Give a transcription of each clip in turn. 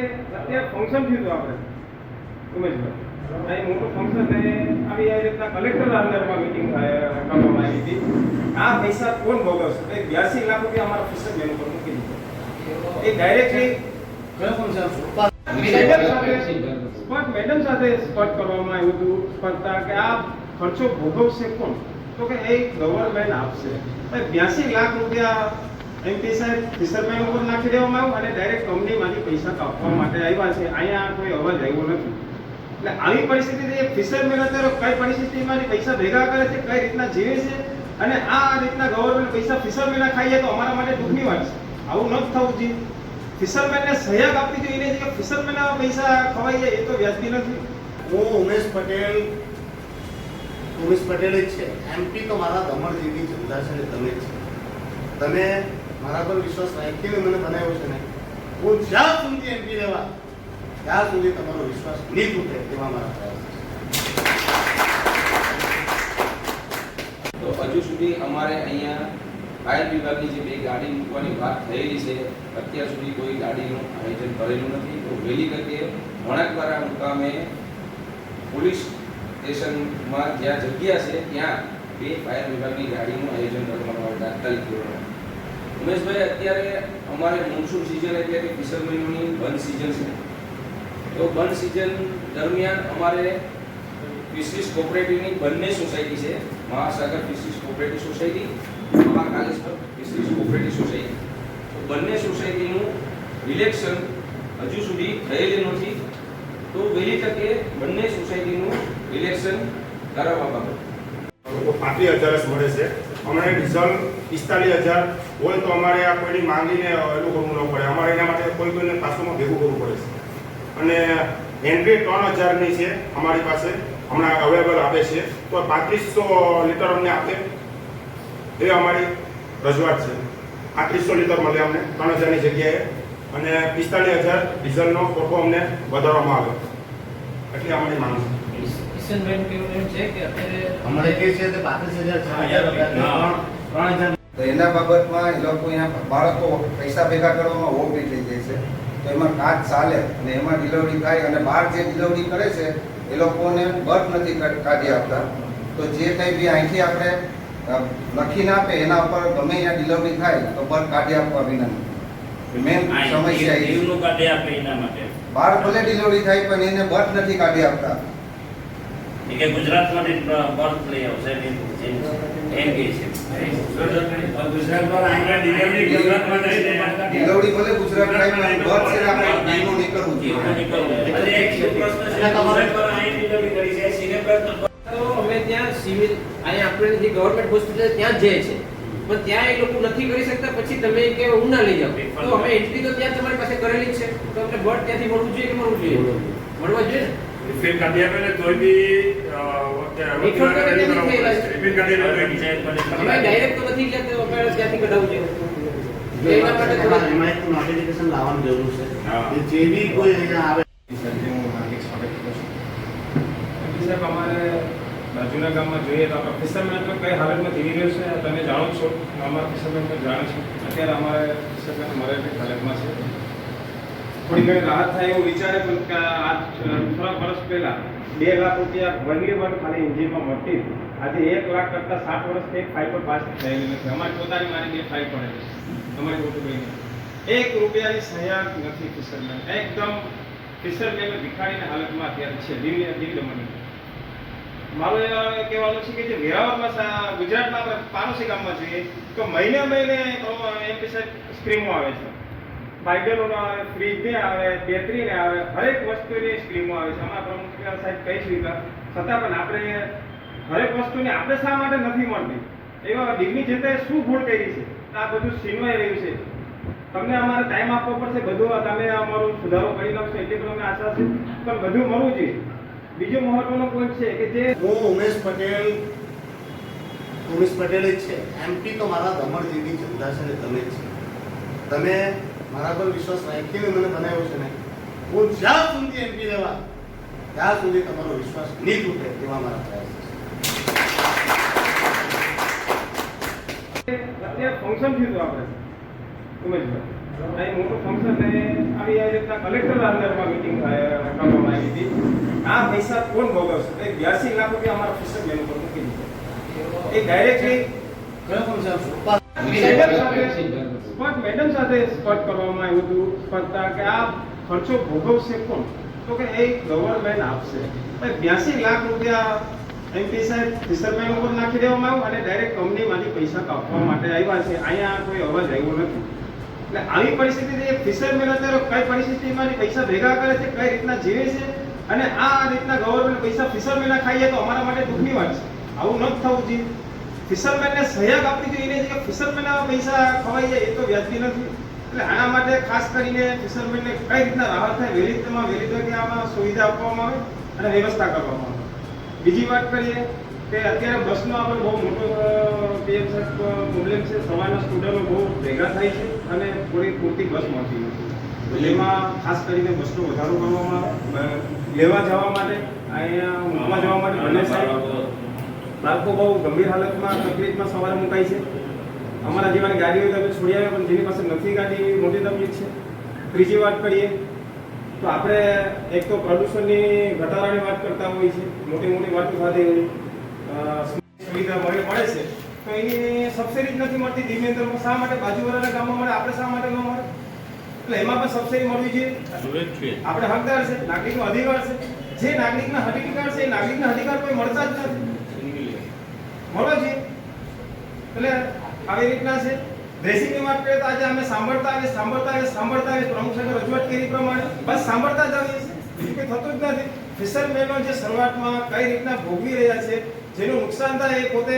અત્યારે ફંક્શન થયું હતું આપણે. ઉમેશભાઈ. અહીં મોટું ફંક્શન ને આવી આ રીતના કલેક્ટર અંદરમાં મિટિંગ કરવામાં આવી હતી. આ પૈસા કોણ ભોગવશે? એ બ્યાસી લાખ રૂપિયા અમારા ફિસર બેન ઉપર મૂકી દીધો. એ ડાયરેક્ટલી સ્પષ્ટ મેડમ સાથે સ્પષ્ટ કરવામાં આવ્યું હતું સ્પષ્ટતા કે આ ખર્ચો ભોગવશે કોણ? તો કે એ ગવર્મેન્ટ આપશે. બ્યાસી લાખ રૂપિયા એમપી સાહેબ ફિશરમેન ઉપર નાખી દેવામાં આવ્યું અને ડાયરેક્ટ કંપનીમાંથી પૈસા કાપવા માટે આવ્યા છે. અહીંયા કોઈ અવાજ આવ્યો નથી. એટલે આવી પરિસ્થિતિ ફિશરમેન અત્યારે કઈ પરિસ્થિતિમાં પૈસા ભેગા કરે છે, કઈ રીતના જીવે છે અને આ રીતના ગવર્મેન્ટ પૈસા ફિશરમેન ખાઈએ તો અમારા માટે દુઃખની વાત છે. આવું ન થવું જોઈએ. ફિશરમેનને સહયોગ આપવી જોઈએ કે ફિશર ફિશરમેન પૈસા ખવાઈ જાય એ તો વ્યાજબી નથી. હું ઉમેશ પટેલ ઉમેશ પટેલ જ છે. એમપી તો મારા દમણ જેવી જનતા છે, તમે છે. તમે મારા પર વિશ્વાસ રાખીને મને બનાવ્યો છે ને હું જ્યાં સુધી એમપી રહેવા, ત્યાં સુધી તમારો વિશ્વાસ નહીં તૂટે એવા મારા પ્રયાસ તો હજુ સુધી અમારે અહીંયા ફાયર વિભાગની જે બે ગાડી મૂકવાની વાત થયેલી છે, અત્યાર સુધી કોઈ ગાડીનું આયોજન કરેલું નથી. તો વહેલી તકે વણાકવારા મુકામે પોલીસ સ્ટેશનમાં જ્યાં જગ્યા છે, ત્યાં બે ફાયર વિભાગની ગાડીનું આયોજન કરવામાં આવે તાત્કાલિક ધોરણે ઉમેશભાઈ, અત્યારે અમારે મોન્સૂન સિઝન એટલે કે ફિશરમેનોની બંધ સિઝન છે. તો બંધ સિઝન દરમિયાન અમારે ફિશરીઝ કોઓપરેટિવની બંને સોસાયટી છે, Mahasagar fisheries cooperative society, Mahakaleshwar fisheries cooperative society. તો બંને સોસાયટીનું રિલેક્શન હજુ સુધી થયેલું નથી. તો વહેલી તકે બંને સોસાયટીનું રિલેક્શન કરાવવા બાબત. પાંત્રીસ હજાર મળે છે. હમણાં ડીઝલ પિસ્તાલીસ હજાર હોય તો અમારે આ કોઈની માંગીને એનું કરવું ન પડે. અમારે એના માટે કોઈ કોઈને પાસોમાં ભેગું કરવું પડે છે. અને એન્ટ્રી ત્રણ હજારની છે અમારી પાસે. હમણાં અવેલેબલ આપે છે. તો પાંત્રીસો લીટર અમને આપે. એ અમારી રજૂઆત છે. પાંત્રીસો લીટર મળે અમને ત્રણ હજારની જગ્યાએ. અને પિસ્તાલીસ હજાર ડીઝલનો કોઠો અમને વધારવામાં આવે. એટલે અમારી માંગ છે. કિશનબેન કેવું એમ છે કે અત્યારે અમારે કે છે તે પાંત્રીસ હજાર ત્રણ હજાર તો એના બાબતમાં એ લોકો અહીંયા બાળકો પૈસા ભેગા કરવામાં ઓગળી થઈ જાય છે. તો એમાં કાચ ચાલે અને એમાં ડિલિવરી થાય અને બહાર જે ડિલિવરી કરે છે એ લોકોને બર્થ નથી કાઢી આપતા. તો જે કંઈ બી અહીંથી આપણે લખીને આપે એના ઉપર ગમે અહીંયા ડિલિવરી થાય તો બર્થ કાઢી આપવા વિનંતી. મેન સમસ્યા એ કાઢી આપે એના માટે. બહાર ભલે ડિલિવરી થાય પણ એને બર્થ નથી કાઢી આપતા. એ કે ગુજરાતમાંથી બર્થ લઈ આવશે એમ કે છે. ડિલિવરી ભલે ગુજરાત ટાઈમ બર્થ છે આપણે દીવનું નીકળવું જોઈએ. એક પ્રશ્ન છે ગુજરાતમાં અહીં ડિલિવરી કરી છે સિને પ્રશ્ન તો અમે ત્યાં સિવિલ અહીંયા આપણે જે ગવર્મેન્ટ હોસ્પિટલ ત્યાં જ જાય છે પણ ત્યાં એ લોકો નથી કરી શકતા પછી તમે કે હું ના લઈ જાઉં તો અમે એન્ટ્રી તો ત્યાં તમારી પાસે કરેલી છે. તો અમને બર્ડ ત્યાંથી મળવું જોઈએ કે મળવું જોઈએ? મળવા જોઈએ. ને? ફિલ કાઢી આપે ને તોય બી અ, કરે તે નથી થયેલા. છે. રિફિલ કાઢી આપે અમે ડાયરેક્ટ તો નથી ગયા તો અમે ત્યાંથી કઢાવવું એના માટે થોડા એમાં એક નોટિફિકેશન લાવવાની જરૂર છે. જે બી કોઈ અહીંયા આવે સાહેબ અમારે બાજુના ગામમાં જોઈએ તો આપણે ફિશરમેન તો કઈ હાલતમાં જીવી રહ્યો છે? તમે જાણો છો. અમારા ફિશરમેન તો જાણે છે. અત્યારે અમારે ફિશરમેન મર્યાદિત હાલતમાં છે. થોડી ઘણી રાહત થાય એવું વિચારે પણ કે આ થોડા વર્ષ પહેલા બે લાખ રૂપિયા વનલી વન ખાલી એન્જિનમાં મળતી આજે એક લાખ કરતાં સાત વર્ષથી એક ફાઇલ પર પાસ થયેલી નથી. અમારી પોતાની મારી બે ફાઇલ પડેલી છે. અમારી મોટું એક રૂપિયાની સહયા નથી ફિશરમેન એકદમ ફિશરમેન ભિખારીની હાલતમાં અત્યારે છે. દિલ્હી દિલ્હી દમણની મારું એ કહેવાનું છે કે જે વેરાવળમાં ગુજરાતમાં આપણે પાડોશી ગામમાં જોઈએ, તો મહિને મહિને એમપી સાહેબ સ્કીમો આવે છે. આવે ફ્રીજને આવે બેટરીને આવે, હરેક વસ્તુની સ્કીમો આવે છે. અમારા પ્રમુખ સાહેબ કહી સ્વીકાર છતાં પણ આપણે હરેક વસ્તુને આપણે શા માટે નથી મળતી એવા ડિગ્રી જતે શું ભૂલ કરી છે? આ બધું સીનવાઈ રહ્યું છે. તમને અમારે ટાઈમ આપવો પડશે. બધું તમે અમારું સુધારો કરી નાખશો, એટલી પણ અમને આશા છે. પણ બધું મળવું જોઈએ. બીજો મહત્વનો પોઈન્ટ છે કે જે હું ઉમેશ પટેલ ઉમેશ પટેલ જ છે. એમપી તો મારા દમણ જેવી જનતા છે તમે જ છે. તમે મારા પર વિશ્વાસ રાખીને મને બનાવ્યો છે ને હું જ્યાં સુધી એમપી રહેવા ત્યાં સુધી તમારો વિશ્વાસ નહીં તૂટે તેવા મારા પ્રયાસ ફંક્શન થયું હતું આપણે. ઉમેશભાઈ. અહીં મોટું ફંક્શન ને આવી આ રીતના કલેક્ટર અંદરમાં મિટિંગ રાખવામાં આવી હતી. આ પૈસા કોણ ભોગવશે? એ બ્યાસી લાખ રૂપિયા અમારા ફિશરમેન ઉપર મૂકી દીધા. એ ડાયરેક્ટલી સ્પષ્ટ મેડમ સાથે સ્પષ્ટ કરવામાં આવ્યું હતું સ્પષ્ટતા કે આ ખર્ચો ભોગવશે કોણ? તો કે એ ગવર્મેન્ટ આપશે. બ્યાસી લાખ રૂપિયા એમપી સાહેબ ફિશરમેન ઉપર નાખી દેવામાં આવ્યું અને ડાયરેક્ટ કંપનીમાંથી પૈસા કાપવા માટે આવ્યા છે. અહીંયા કોઈ અવાજ આવ્યો નથી. એટલે આવી પરિસ્થિતિ ફિશરમેન અત્યારે કઈ પરિસ્થિતિમાં પૈસા ભેગા કરે છે, કઈ રીતના જીવે છે અને આ રીતના ગવર્મેન્ટ પૈસા ફિશરમેન ખાઈએ તો અમારા માટે દુઃખની વાત છે. આવું ન થવું જોઈએ. ફિશરમેનને સહયોગ આપવી જોઈએ. એને જે ફિશરમેન પૈસા ખવાઈ જાય એ તો વ્યાજબી નથી. એટલે આના માટે ખાસ કરીને ફિશરમેનને કઈ રીતના રાહત થાય, વહેલી તકમાં વહેલી તકે આમાં સુવિધા આપવામાં આવે અને વ્યવસ્થા કરવામાં આવે. બીજી વાત કરીએ કે અત્યારે બસનો આપણે બહુ મોટો પીએમ સાહેબ પ્રોબ્લેમ છે. સવારના સ્ટુડન્ટો બહુ ભેગા થાય છે અને પૂરી, પૂરતી બસ મળતી નથી. એમાં ખાસ કરીને બસનો વધારો કરવામાં લેવા જવા માટે, અહીંયા આવવા જવા માટે બંને સાહેબ બાળકો બહુ ગંભીર હાલતમાં તકલીફમાં સવારે મુકાય છે. અમારા જેવાની ગાડી હોય તો અમે છોડી આવ્યા, પણ જેની પાસે નથી ગાડી, મોટી તકલીફ છે. ત્રીજી વાત કરીએ, તો આપણે એક તો પ્રદૂષણની ઘટાડાની વાત કરતા હોઈએ છીએ મોટી મોટી વાતો સાથે સુવિધા મળે મળે છે. તો એની સબસિડી જ નથી મળતી ધીમેન્દ્રમાં શા માટે બાજુવાળાના ગામમાં મળે, આપણે શા માટે ન મળે? એટલે એમાં પણ સબસિડી મળવી જોઈએ. આપણે હકદાર છે, નાગરિકનો અધિકાર છે. જે નાગરિકના અધિકાર છે, એ નાગરિકના અધિકાર કોઈ મળતા જ નથી. છે એટલે આવી રીતના છે. ડ્રેસિંગની વાત કરીએ તો આજે અમે સાંભળતા અને સાંભળતા અને સાંભળતા અને પ્રમુખ રજૂઆત કરી પ્રમાણે બસ સાંભળતા જ આવીએ છીએ. બીજું થતું જ નથી. ફિશરમેનો જે શરૂઆતમાં કઈ રીતના ભોગવી રહ્યા છે, જેનું નુકસાન થાય એ પોતે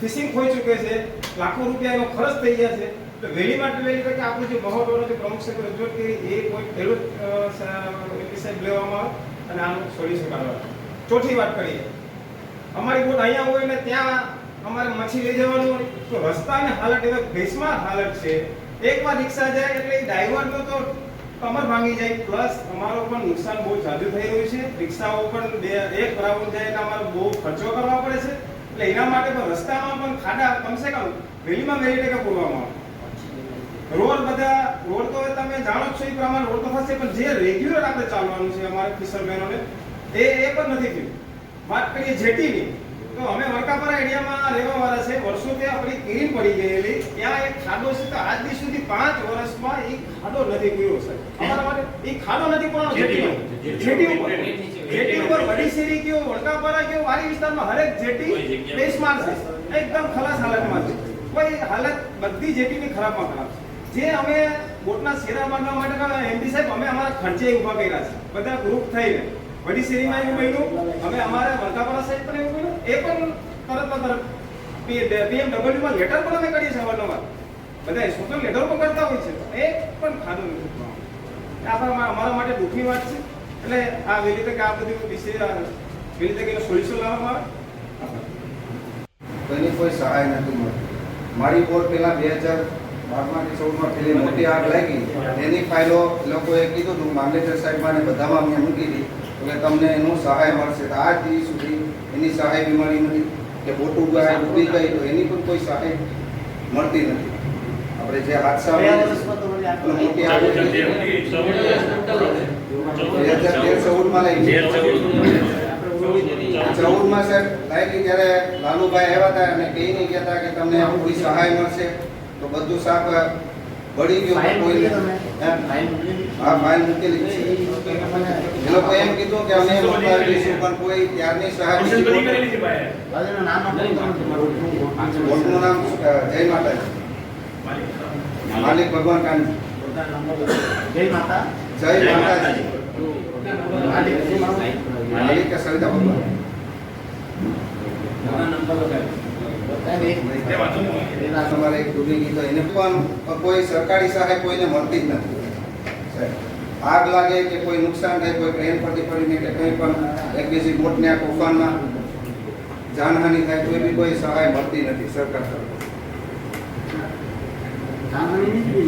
ફિશિંગ ખોઈ ચૂકે છે, લાખો રૂપિયાનો ખર્ચ થઈ ગયા છે. તો વહેલી માટે વહેલી તકે આપણું જે મહોત્સવનો જે પ્રમુખ રજૂઆત કરી એ કોઈ જ સાહેબ લેવામાં આવે અને આનું સોલ્યુશન કાઢવા ચોથી વાત કરીએ. અમારી બોટ અહીંયા હોય ને ત્યાં અમારે મચ્છી લઈ જવાનું હોય. તો રસ્તાની હાલત એવા ભેસમાં હાલત છે. એકવાર રિક્ષા જાય એટલે ડ્રાઈવરનો તો કમર ભાંગી જાય. પ્લસ અમારો પણ નુકસાન બહુ જાજુ થઈ રહ્યું છે. રિક્ષાઓ પણ બે, એક બરાબર જાય એટલે અમારે બહુ ખર્ચો કરવા પડે છે. એટલે એના માટે પણ રસ્તામાં પણ ખાડા કમસે કમ વહેલીમાં વેલી ટકા પૂરવામાં આવે. રોડ બધા, રોડ તો તમે જાણો છો, એ પ્રમાણે રોડ તો થશે, પણ જે રેગ્યુલર આપણે ચાલવાનું છે અમારે ફિશરમેનોને એ એ પણ નથી થયું. વાત કરીએ જેટીની તો અમે વરકાપરા એરિયામાં રહેવા વાળા છે. વર્ષોથી આપણી ક્લીન પડી ગયેલી. ત્યાં એક ખાડો છે તો આજ દી સુધી પાંચ વર્ષમાં એ ખાડો નથી ગયો સાહેબ. અમારા માટે એ ખાડો નથી પણ જેટી જેટી ઉપર. જેટી ઉપર. વડીસેરી કયો વડકાપરા કયો વારી વિસ્તારમાં હરેક જેટી બેસમાર છે. એકદમ ખલાસ હાલતમાં છે. કોઈ હાલત બધી જેટીની ખરાબમાં ખરાબ છે. જે અમે બોટના શેરા બાંધવા માટે એમપી સાહેબ અમે અમારા ખર્ચે ઊભા કર્યા છે. બધા ગ્રુપ થઈને. વડી શેરીમાં એવું બન્યું. અમે અમારા વડકાપરા સાહેબ પણ એવું બન્યું એ પણ તરત તરત. પીએમડબલ્યુ માં લેટર પણ અમે કરીએ છીએ અવારનવાર. બધા સોશિયલ લેટર પણ કરતા હોય છે. એ પણ ખાધું નથી. આપણા અમારા માટે દુઃખની વાત છે. એટલે આ વહેલી તકે આ બધું વિશે વહેલી તકે સોલ્યુશન લાવવામાં આવે. કોઈની કોઈ સહાય નથી મળતી. મારી બોર્ડ પેલા બે હજાર બારમાં કે ચૌદમાં પેલી મોટી આગ લાગી. એની ફાઇલો લોકોએ કીધું હતું, મામલેદાર સાહેબમાં બધામાં મેં મૂકી હતી કે તમને એનું સહાય મળશે. તો આજ દી સુધી એની સહાય મળી નથી કે મોટું ગાય ડૂબી ગઈ તો એની પણ કોઈ સહાય મળતી નથી. આપણે જે હાદસા મોટી ચૌદમાં સાહેબ લાલુભાઈ આવ્યા હતા અને કહી નહીં કેતા કે તમને કોઈ સહાય મળશે તો બધું શાક બળી ગયો કોઈ? હા ફાઇલ મૂકેલી છે. એ લોકો એમ કીધું કે અમે મોકલાવી દઈશું પણ કોઈ ત્યારની સહાય નથી મળતી. દાદાનું નામ નામ જય માતાજી. માલિક. ભગવાન કાનજી. જય માતા. જય માતાજી. માલિક? માલિક કે સવિતા ભગવાન? નંબર. એના તમારે એક ડૂબી ગઈ તો એને પણ કોઈ સરકારી સહાય કોઈને મળતી જ નથી. આગ લાગે કે કોઈ નુકસાન થાય કોઈ ટ્રેન પરથી પડીને કે કંઈ પણ એક બીજી બોટને આ તોફાનમાં જાનહાનિ થાય કોઈ બી કોઈ સહાય મળતી નથી સરકાર તરફ જાનહાનિ નથી થઈ.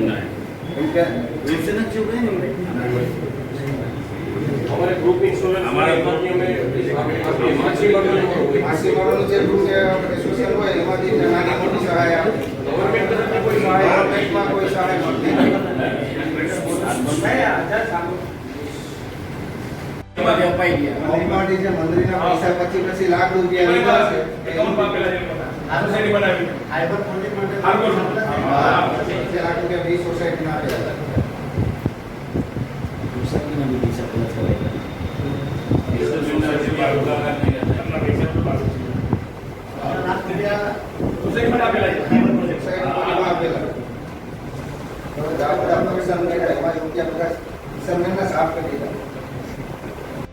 નહીં. કેમ કે ઇન્સ્યોરન્સ અમારે ગ્રુપ ઇન્સ્યોરન્સ અમારે માછીમારોનું જે ગ્રુપ એસોસિએશન હોય એમાંથી નાની મોટી સહાય આપે ગવર્મેન્ટ તરફથી કોઈ સહાય ગવર્મેન્ટમાં કોઈ સહાય મળતી નથી એમાં અપાઈ ગયા કોમ્પાઉન્ડ જે મંદિરના પૈસા પછી પછી લાખ રૂપિયા લીધા છે એકાઉન્ટ આપેલા છે બધા. સોસાયટી બનાવી હાઇબર પ્રોજેક્ટ માટે હાર્બર. હા, પચીસ લાખ રૂપિયા વીસ સોસાયટીના આપેલા હતા. એમના પૈસા પણ પાછું છે. લાખ રૂપિયા સોસાયટી માટે આપેલા છે હાઇબર પ્રોજેક્ટ સોસાયટીમાં આપેલા. તો આ બધા પૈસા મળ્યા, એમાં રૂપિયા બધા કિશનબેનના સાફ કરી દીધા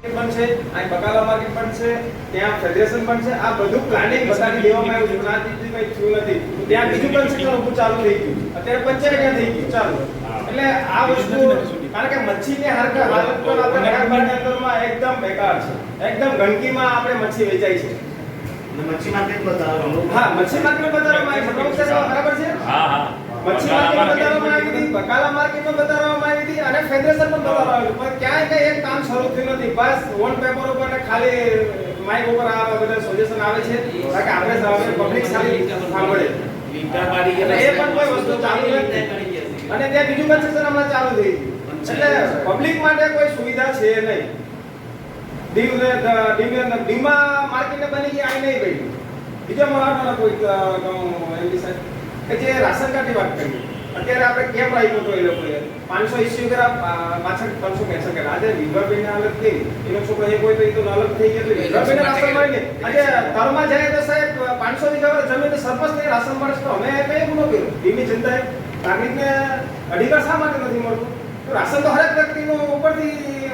પણ છે અહીં બકાલા માર્કેટ પણ છે ત્યાં ફેડરેશન પણ છે આ બધું પ્લાનિંગ બતાવી દેવામાં આવ્યું છે. આ બીજું કઈ થયું નથી. ત્યાં બીજું કન્સ્ટ્રક્શન ઉભું ચાલુ થઈ ગયું. અત્યારે પંચાયત ત્યાં થઈ ગયું ચાલુ. એટલે આ વસ્તુ કારણ કે મચ્છીની હારકા હાલત પણ આપણે નગરપાલિકાની અંદરમાં એકદમ બેકાર છે. એકદમ ગંદકીમાં આપણે મચ્છી વેચાય છે. મચ્છી માર્કેટ બતાવો હા મચ્છી માર્કેટ બતાવવામાં આવી છે. બરાબર છે? હા હા. મચ્છી માર્કેટ બતાવવામાં આવી હતી બકાલા માર્કેટમાં બતાવવામાં આવી હતી અને ફેડરેશન પણ બતાવવામાં આવ્યું પણ ક્યાંય કઈ એક કામ શરૂ થયું નથી. બસ વોલ પેપર ઉપર ખાલી માઇક ઉપર આ બધા સજેશન આવે છે કે આપણે સામે પબ્લિક સારી સાંભળે એટલે એ પણ કોઈ વસ્તુ ચાલુ નથી. અને ત્યાં બીજું કન્સ્ટ્રક્શન હમણાં ચાલુ થઈ એટલે પબ્લિક માટે કોઈ સુવિધા છે નહીં. દીવને ને દીવ ને દીવમાં માર્કેટ બની ગઈ આઈ નહીં ભાઈ. બીજા મારા કોઈ કહું સાહેબ, કે જે રાશન કાર્ડની વાત કરી અત્યારે આપણે કેમ રાખ્યો તો એ લોકોએ? પાંચસો ઇસ્યુ કર્યા પાછળ પાંચસો કેન્સલ કર્યા આજે વિધવાબેનની હાલત કેવી? એનો છોકરો એક હોય તો એ તો અલગ થઈ ગયો તો વિધવાબેનને રાશન ગયું. આજે તરમાં જાય તો સાહેબ પાંચસો વીઘા જમીન સરપંચ થઈ રાશન મળે તો અમે કઈ ગુનો કર્યો? દીવની જનતાએ. નાગરિકને અધિકાર શા માટે નથી મળતું? તો રાશન તો હરેક વ્યક્તિનું ઉપરથી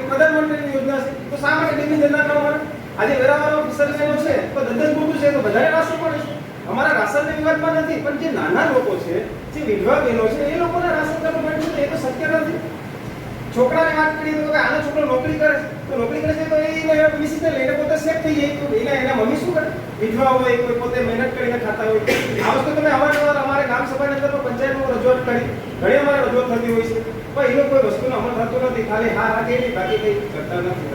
પ્રધાનમંત્રીની યોજના છે. તો શા માટે દીવની જનતા ન મળે આજે વેરાવાળો ફિશરમેનો છે તો દત્તક મોટું છે તો બધાને રાશન મળે છે. અમારા રાશનના વિવાદમાં નથી પણ જે નાના લોકો છે જે વિધવા બહેનો છે એ લોકોના રાશન કાર્ડ મળે છે એ તો શક્ય નથી. છોકરાની વાત કરીએ તો કે આનો છોકરો નોકરી કરે તો નોકરી કરે છે તો એ મિસિસને લઈને પોતે સેફ થઈ જાય. તો એના એના મમ્મી શું કરે? વિધવા હોય કોઈ પોતે મહેનત કરીને ખાતા હોય. આ વસ્તુ તમે અવારનવાર અમારે ગ્રામ સભાની અંદર પંચાયતમાં રજૂઆત કરી. ઘણી અમારે રજૂઆત થતી હોય છે. પણ એ કોઈ વસ્તુનો અમલ થતો નથી. ખાલી હા હા કે બાકી કઈ કરતા નથી.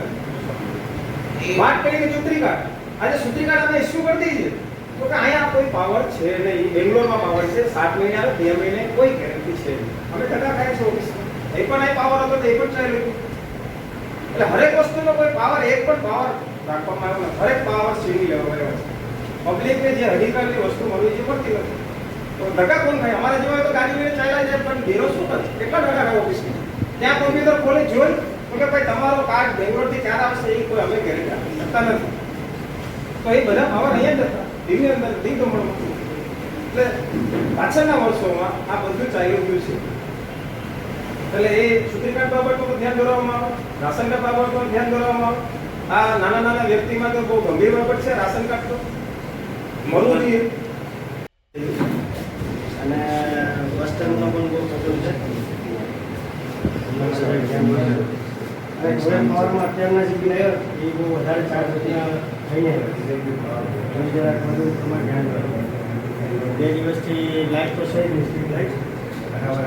વાત કરી કે ચૂંટણી કાર્ડ. આજે ચૂંટણી કાર્ડ અમે ઇસ્યુ કરી દઈએ તો અહીંયા કોઈ પાવર છે નહીં. બેંગ્લોરમાં પાવર છે. સાત મહિને બે મહિને કોઈ ગેરંટી છે અમે ટકા ખાય છે ઓફિસ. એ પણ અહીં પાવર હતો એ પણ ચાલ્યું એટલે હરેક વસ્તુનો કોઈ પાવર એક પણ પાવર રાખવામાં આવ્યો હરેક પાવર છીનવી લેવામાં આવ્યો છે. પબ્લિકને જે અધિકારની વસ્તુ મળવી મળતી નથી. તો ધક્કા કોણ થાય અમારે જેવા તો ચાલ્યા જાય, પણ બેરો શું કેટલા ધક્કા ખાય ત્યાં કોમ્પ્યુટર ખોલી તો કે ભાઈ, તમારો કાર્ડ બેંગ્લોરથી ક્યારે આવશે એ કોઈ અમે ગેરંટી આપી શકતા નથી. તો એ બધા પાવર અહીંયા જ હતા. દીવની અંદર દમણમાં એટલે પાછળના વર્ષોમાં આ બધું ચાલ્યું ગયું છે. એટલે એ કાર્ડ બાબત પર ધ્યાન દોરવામાં આવે રાશન કાર્ડ બાબત પર ધ્યાન દોરવામાં આવે. આ નાના નાના વ્યક્તિમાં તો બહુ ગંભીર બાબત છે રાશન કાર્ડ તો. મળવું જોઈએ અને બસ પણ બહુ તકલીફ છે. અત્યારના જે બિલ એ બહુ વધારે ચાર્જ રૂપિયા થઈને તો જરાક બધું તમારે ધ્યાન રાખવું બે દિવસથી લાઇટ તો છે નહીં સ્ટ્રીટ લાઇટ બરાબર